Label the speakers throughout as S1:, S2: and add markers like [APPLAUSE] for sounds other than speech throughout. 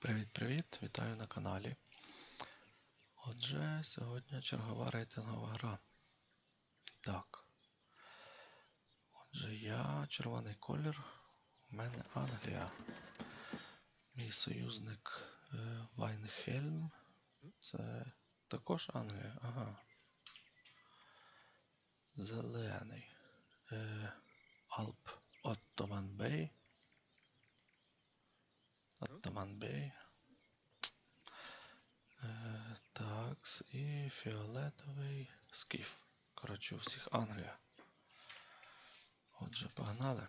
S1: Привіт-привіт! Вітаю на каналі. Отже, сьогодні чергова рейтингова гра. Так. Отже, я червоний колір. У мене Англія. Мій союзник е, Вайнхельм. Це також Англія. Ага. Зелений. Е, Алп Оттоман Бей. Оттоман Бей. Е, такс, і фіолетовий скіф. Коротше, у всіх Англія. Отже, погнали.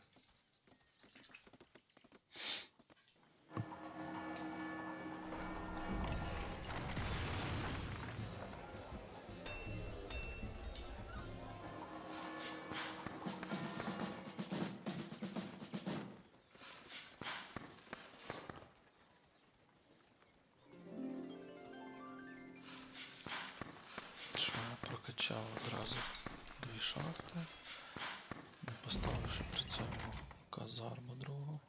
S1: Я прокачав одразу дві шахти, не поставивши при цьому казарму другу.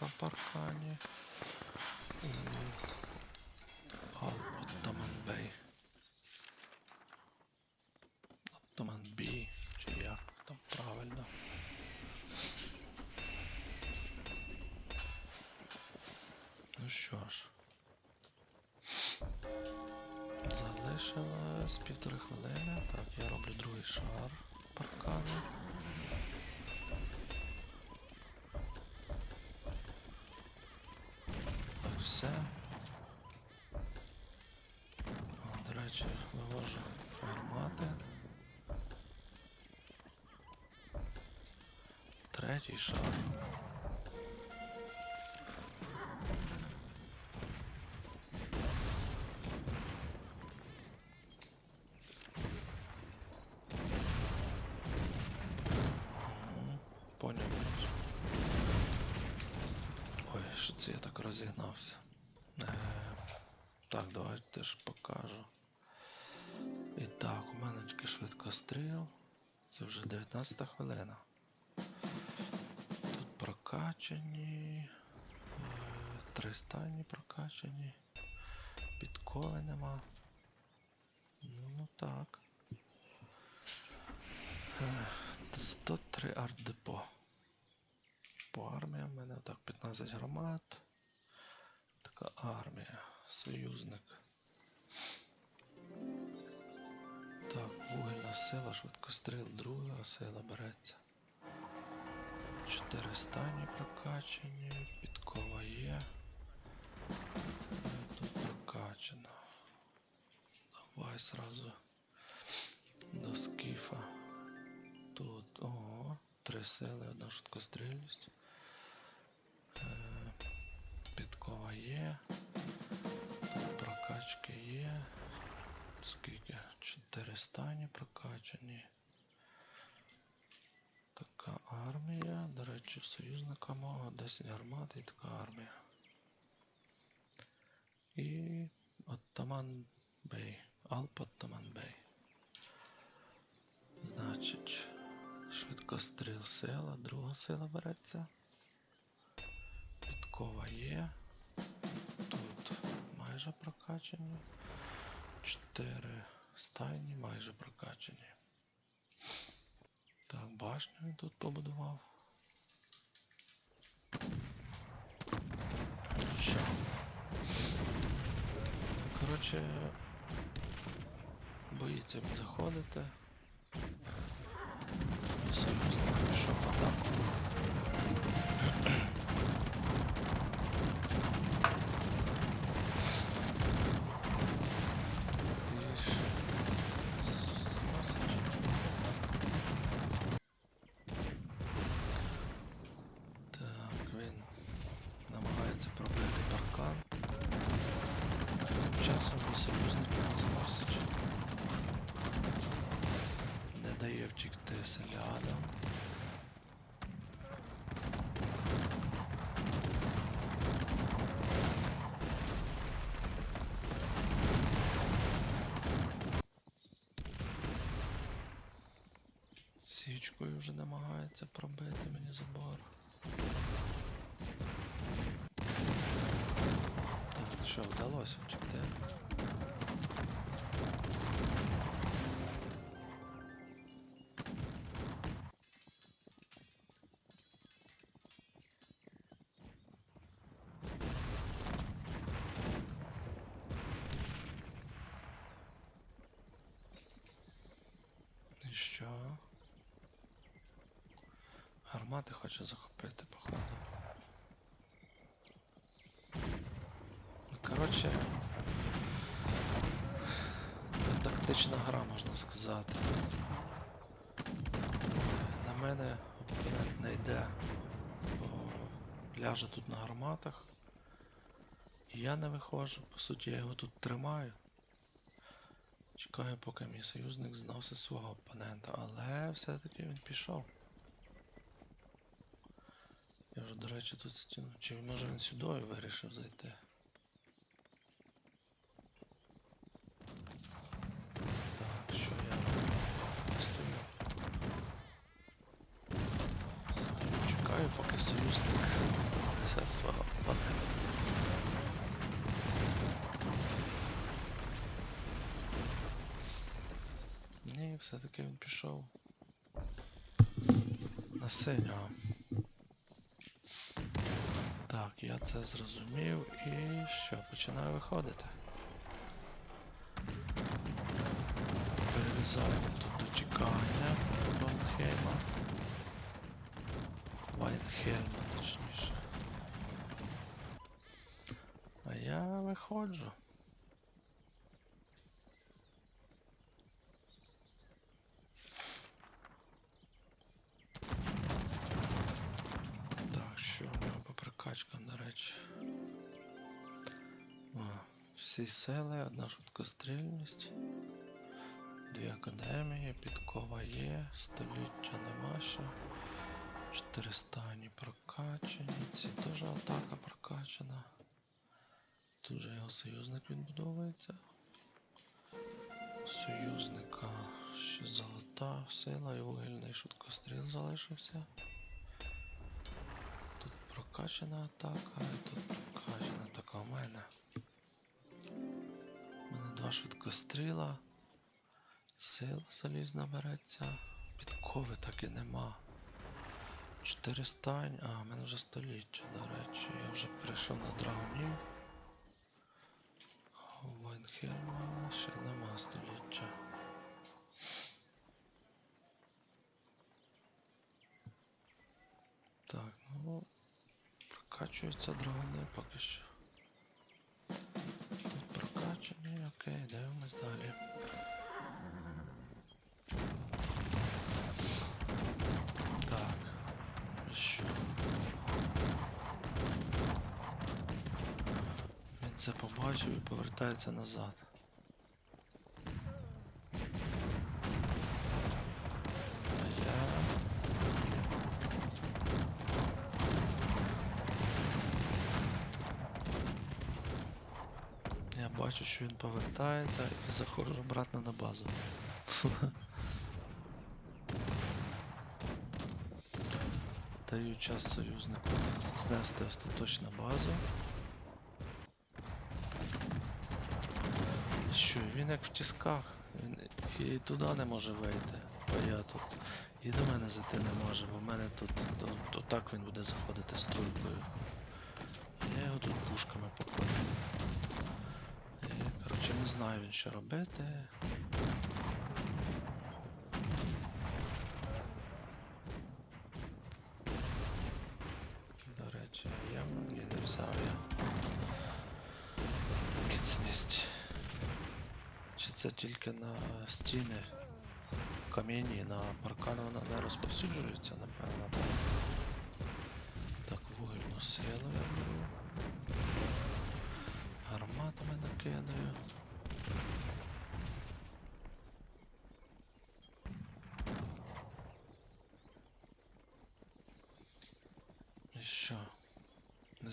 S1: Дірка в паркані. У Оттоман Бей. Оттоман Бі, чи як там правильно. Ну що ж. Залишилось півтори хвилини. Так, я роблю другий шар паркану. Все. До речі, вивожу гармати. Третій шар. Що це я так розігнався. Е, так, давайте ж покажу. І так, у мене тільки швидкостріл. Це вже 19 хвилина. Тут прокачані. Е, три стайні прокачані. Підкови нема. Ну, так. Е, 103 арт-депо. По арміям в мене так 15 громад. Така армія, союзник. Так, вугільна сила, швидкостріл, друга сила береться. Чотири стані прокачані, підкова є. Е, Тут прокачано. Давай сразу до скіфа. Тут, о, три сили, одна швидкострільність. Е, Підкова є. Прокачки є. Скільки? Чотири стані прокачані. Така армія. До речі, союзника мого 10 гармат і така армія. І Оттаман Бей. Алп Оттаман Бей. Значить, швидкостріл сила, друга сила береться. Підкова є. Майже прокачані. Чотири стайні майже прокачані. Так, башню він тут побудував. Що? Коротше, боїться заходити. І союзник пішов атаку. І ж з- зносить. Так, він намагається пробити паркан. часом і союзників зносить. Не дає втікти селянам. Січкою вже намагається пробити мені забор. Так, що, вдалося втекти? І що? Гармати хоче захопити, походу. Ну, коротше. Тактична гра, можна сказати. На мене опонент не йде, бо ляже тут на гарматах. І я не виходжу, по суті, я його тут тримаю. Чекаю, поки мій союзник зносить свого опонента, але все-таки він пішов. Я вже, до речі, тут стіну. Чи може він сюди вирішив зайти? Так, що я? Стою. Стою, чекаю, поки союзник несе свого опонента. Ні, все-таки він пішов на синього. Я це зрозумів і що, починаю виходити. Перерізаємо тут дочекання Вайнхейма. Вайнхельма, точніше. А я виходжу. Всі сили, одна швидкострільність, дві академії, підкова є, століття нема ще. Чотири стані прокачані, ці теж атака прокачана. Тут же його союзник відбудовується. Союзника ще золота сила і вугільний швидкостріл залишився. Тут прокачана атака, і тут прокачана атака у мене. У мене два швидкостріла. Сила залізна береться. Підкови так і нема. Чотири стань. А, в мене вже століття, до речі. Я вже перейшов на драгунів. Вайнхельма ще нема століття. Так, ну прокачуються драгони поки що. Тут прокачані, окей, дивимось далі. Так, що? Він це побачив і повертається назад. А я Я бачу, що він заходжу обратно на базу. [LAUGHS] Даю час союзнику знести остаточно базу. Що, він як в тісках, він і туди не може вийти, бо я тут. І до мене зайти не може, бо в мене тут то, то так він буде заходити з тройкою. Я його тут пушками покладу. Не знаю він що робити. До речі, я ні, не взяв я. Міцність. Чи це тільки на стіни? Камінні на паркан вона не розповсюджується, напевно, так. Так, вугільну силу я беру. Гарматами накидаю.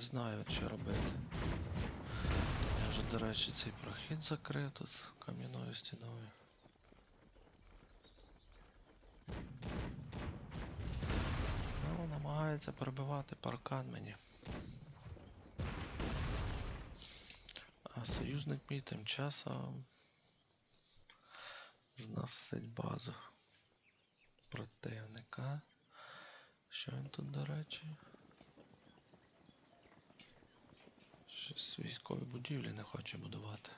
S1: Знаю, що робити. Я вже, до речі, цей прохід закрив тут кам'яною стіною. Ну, намагається пробивати паркан мені. А союзник мій тим часом зносить базу противника. Що він тут, до речі? Щось військові будівлі не хоче будувати.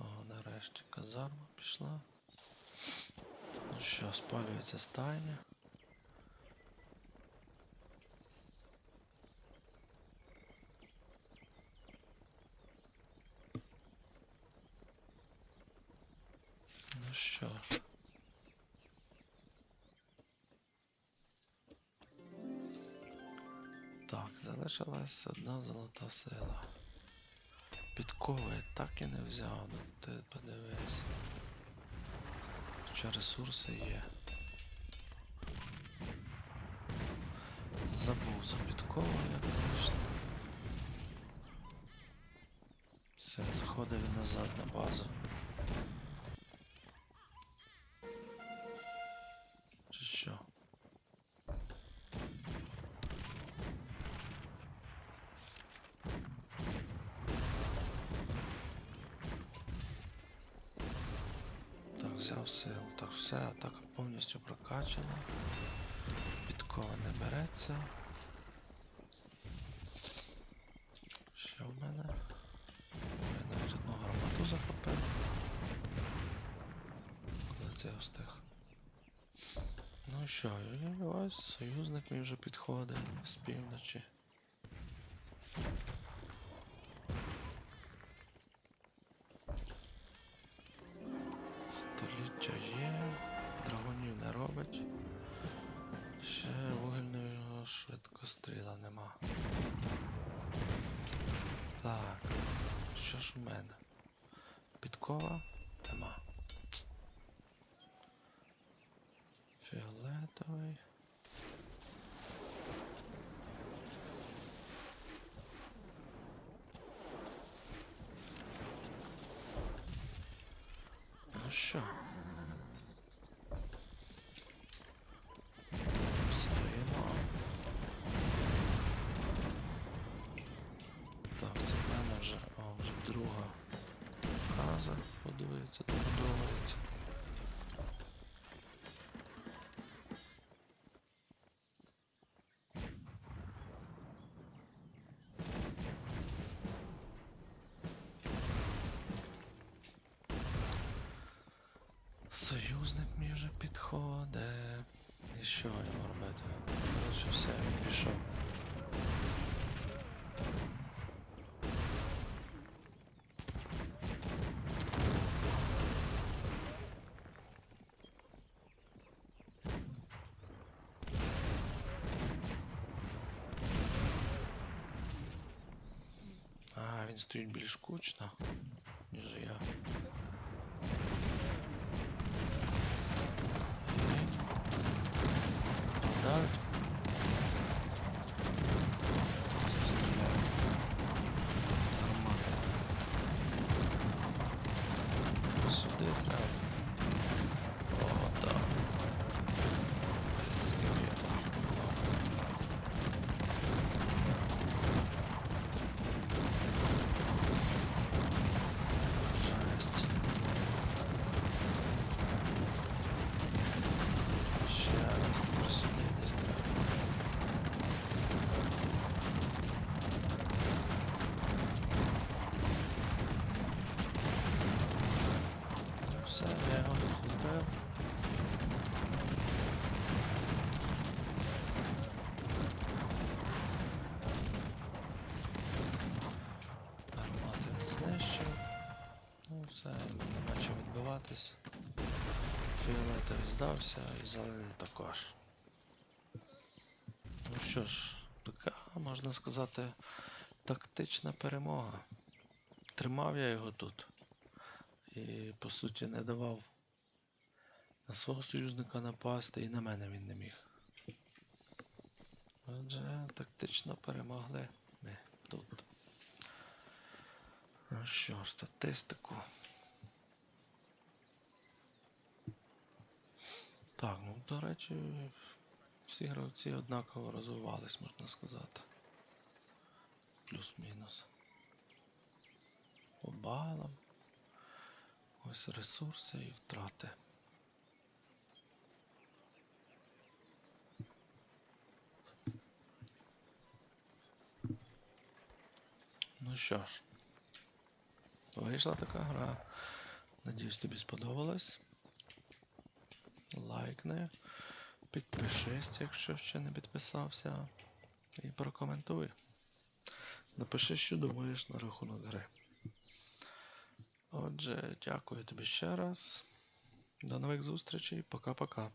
S1: О, нарешті казарма пішла. Ну що, спалюється стайня. Ну що ж. Так, залишилась одна золота сила. Підкови я так і не взяв, ну ти подивись. Хоча ресурси є. Забув за підкову, як вийшло. Все, заходив назад на базу. Взяв силу. Так, все, атака повністю прокачана. Підкова не береться. Що в мене? Я навіть одну гармату захопив. Коли це я встиг. Ну що, ось союзник мій вже підходить з півночі. Швидкостріла нема. Так, що ж у мене? Підкова нема. Фіолетовий. Ну що? Стоїмо. Так, це в мене вже, о, вже друга база будується, добудовується. Союзник мій вже підходить. І що йому робити? Коротше, все, він пішов. А, більш кучно, ніж я. Давить. Це стріляє. Гармата. Сюди треба. О, так. Блін, скільки я там їх поклав. Жесть. Ще раз тепер сюди десь треба. Ну все, я його захопив. Гармати не знищив. Ну все, нема чим відбиватись. Фіолетовий здався і зелений також. Ну що ж, така, можна сказати, тактична перемога. Тримав я його тут. І по суті не давав на свого союзника напасти, і на мене він не міг. Отже, тактично перемогли ми тут. Ну що, статистику. Так, ну, до речі, всі гравці однаково розвивались, можна сказати. Плюс-мінус. По балам. Ось ресурси і втрати. Ну що ж, вийшла така гра. Надіюсь, тобі сподобалось. Лайкни, підпишись, якщо ще не підписався, і прокоментуй. Напиши, що думаєш на рахунок гри. Отже, дякую тобі ще раз. До нових зустрічей. Пока-пока.